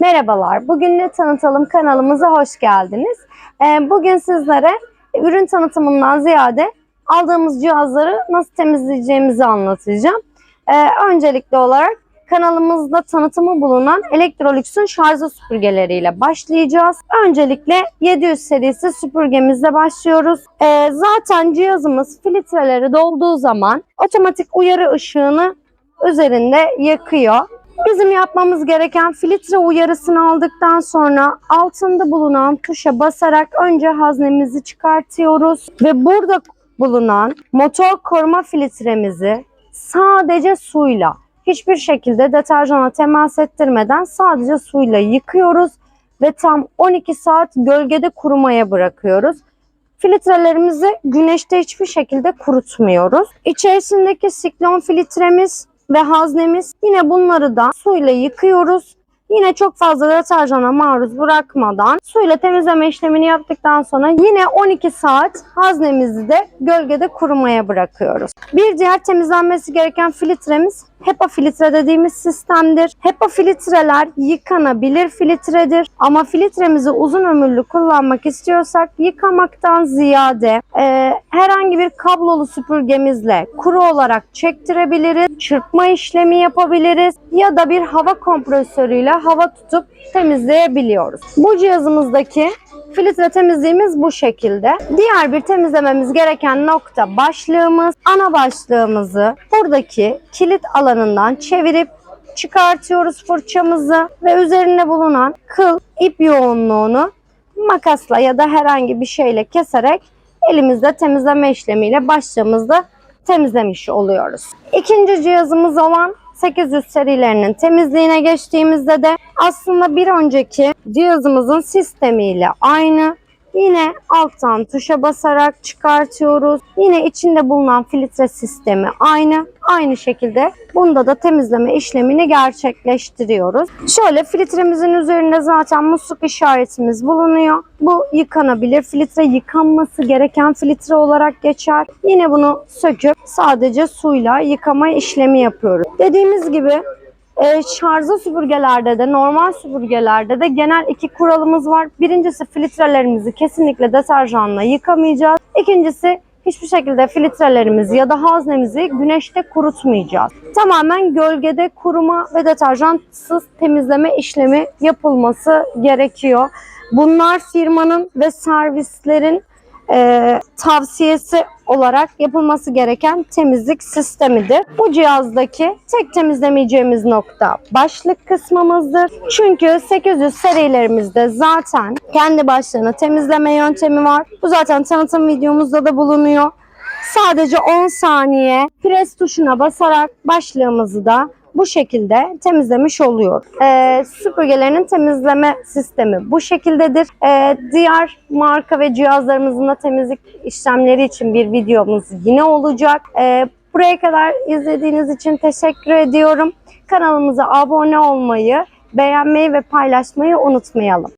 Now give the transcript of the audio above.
Merhabalar, bugün ne tanıtalım kanalımıza hoş geldiniz. Ee, Bugün sizlere ürün tanıtımından ziyade aldığımız cihazları nasıl temizleyeceğimizi anlatacağım. Ee, Öncelikli olarak kanalımızda tanıtımı bulunan Electrolux'un şarjlı süpürgeleriyle başlayacağız. Öncelikle 700 serisi süpürgemizle başlıyoruz. Ee, Zaten cihazımız filtreleri dolduğu zaman otomatik uyarı ışığını üzerinde yakıyor. Bizim yapmamız gereken filtre uyarısını aldıktan sonra altında bulunan tuşa basarak önce haznemizi çıkartıyoruz ve burada bulunan motor koruma filtremizi sadece suyla hiçbir şekilde deterjana temas ettirmeden sadece suyla yıkıyoruz ve tam 12 saat gölgede kurumaya bırakıyoruz. Filtrelerimizi güneşte hiçbir şekilde kurutmuyoruz. İçerisindeki siklon filtremiz ve haznemiz yine bunları da suyla yıkıyoruz. Yine çok fazla deterjana maruz bırakmadan suyla temizleme işlemini yaptıktan sonra yine 12 saat haznemizi de gölgede kurumaya bırakıyoruz. Bir diğer temizlenmesi gereken filtremiz HEPA filtre dediğimiz sistemdir. HEPA filtreler yıkanabilir filtredir ama filtremizi uzun ömürlü kullanmak istiyorsak yıkamaktan ziyade e, herhangi bir kablolu süpürgemizle kuru olarak çektirebiliriz, çırpma işlemi yapabiliriz ya da bir hava kompresörüyle hava tutup temizleyebiliyoruz. Bu cihazımızdaki filtre temizliğimiz bu şekilde. Diğer bir temizlememiz gereken nokta başlığımız. Ana başlığımızı buradaki kilit alanından çevirip çıkartıyoruz fırçamızı ve üzerinde bulunan kıl ip yoğunluğunu makasla ya da herhangi bir şeyle keserek elimizde temizleme işlemiyle başlığımızda temizlemiş oluyoruz. İkinci cihazımız olan 800 serilerinin temizliğine geçtiğimizde de aslında bir önceki cihazımızın sistemiyle aynı. Yine alttan tuşa basarak çıkartıyoruz. Yine içinde bulunan filtre sistemi aynı. Aynı şekilde bunda da temizleme işlemini gerçekleştiriyoruz. Şöyle filtremizin üzerinde zaten musluk işaretimiz bulunuyor. Bu yıkanabilir filtre, yıkanması gereken filtre olarak geçer. Yine bunu söküp sadece suyla yıkama işlemi yapıyoruz. Dediğimiz gibi e, şarjlı süpürgelerde de normal süpürgelerde de genel iki kuralımız var. Birincisi filtrelerimizi kesinlikle deterjanla yıkamayacağız. İkincisi hiçbir şekilde filtrelerimizi ya da haznemizi güneşte kurutmayacağız. Tamamen gölgede kuruma ve deterjansız temizleme işlemi yapılması gerekiyor. Bunlar firmanın ve servislerin e, tavsiyesi olarak yapılması gereken temizlik sistemidir. Bu cihazdaki tek temizlemeyeceğimiz nokta başlık kısmımızdır. Çünkü 800 serilerimizde zaten kendi başlığını temizleme yöntemi var. Bu zaten tanıtım videomuzda da bulunuyor. Sadece 10 saniye pres tuşuna basarak başlığımızı da bu şekilde temizlemiş oluyor. Ee, süpürgelerinin temizleme sistemi bu şekildedir. Ee, diğer marka ve cihazlarımızın da temizlik işlemleri için bir videomuz yine olacak. Ee, buraya kadar izlediğiniz için teşekkür ediyorum. Kanalımıza abone olmayı, beğenmeyi ve paylaşmayı unutmayalım.